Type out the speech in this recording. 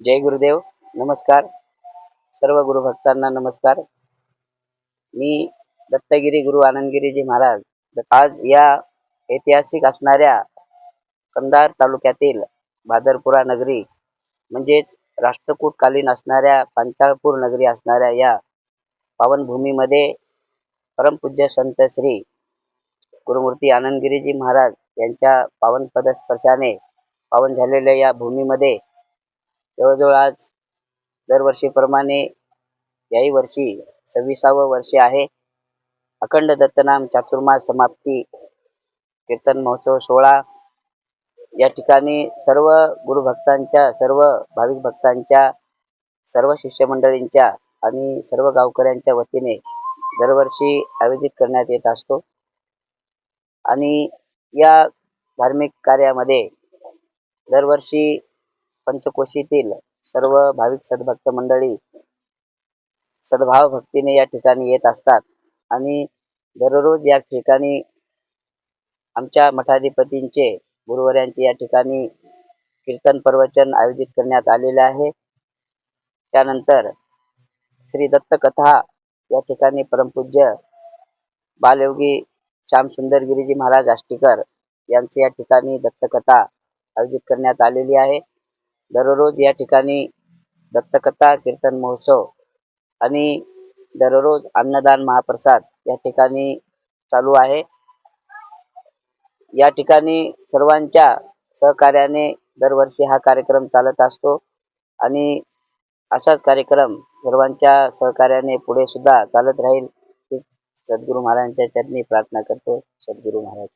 जय गुरुदेव नमस्कार. सर्व गुरुभक्तांना नमस्कार. मी दत्तगिरी गुरु आनंदगिरीजी महाराज. आज या ऐतिहासिक असणाऱ्या कंदार तालुक्यातील भादरपुरा नगरी म्हणजेच राष्ट्रकूटकालीन असणाऱ्या पांचाळपूर नगरी असणाऱ्या या पावनभूमीमध्ये परमपूज्य संत श्री गुरुमूर्ती आनंदगिरीजी महाराज यांच्या पावन पदस्पर्शाने पावन झालेल्या या भूमीमध्ये जवळजवळ आज दरवर्षीप्रमाणे याही वर्षी सव्वीसावं वर्ष आहे. अखंड दत्तनाम चातुर्मास समाप्ती कीर्तन महोत्सव सोहळा. या ठिकाणी सर्व गुरुभक्तांच्या सर्व भाविक भक्तांच्या सर्व शिष्यमंडळींच्या आणि सर्व गावकऱ्यांच्या वतीने दरवर्षी आयोजित करण्यात येत असतो. आणि या धार्मिक कार्यामध्ये दरवर्षी पंचकोशीतील सर्व भाविक सद्भक्त मंडळी सद्भाव भक्तीने या ठिकाणी येत असतात. आणि दररोज या ठिकाणी आमच्या मठाधिपतींचे गुरुवर्यांचे या ठिकाणी कीर्तन प्रवचन आयोजित करण्यात आलेले आहे. त्यानंतर श्री दत्त कथा या ठिकाणी परमपूज्य बालयोगी श्यामसुंदर गिरीजी महाराज आष्टीकर यांची या ठिकाणी दत्तकथा आयोजित करण्यात आलेली आहे. दररोज या ठिकाणी दत्तकथा कीर्तन महोत्सव आणि दररोज अन्नदान महाप्रसाद या ठिकाणी चालू आहे. या ठिकाणी सर्वांच्या सहकार्याने दरवर्षी हा कार्यक्रम चालत असतो आणि असाच कार्यक्रम सर्वांच्या सहकार्याने पुढे सुद्धा चालत राहील. सद्गुरु सद्गुरू महाराजांच्या चरणी प्रार्थना करतो. सद्गुरू महाराज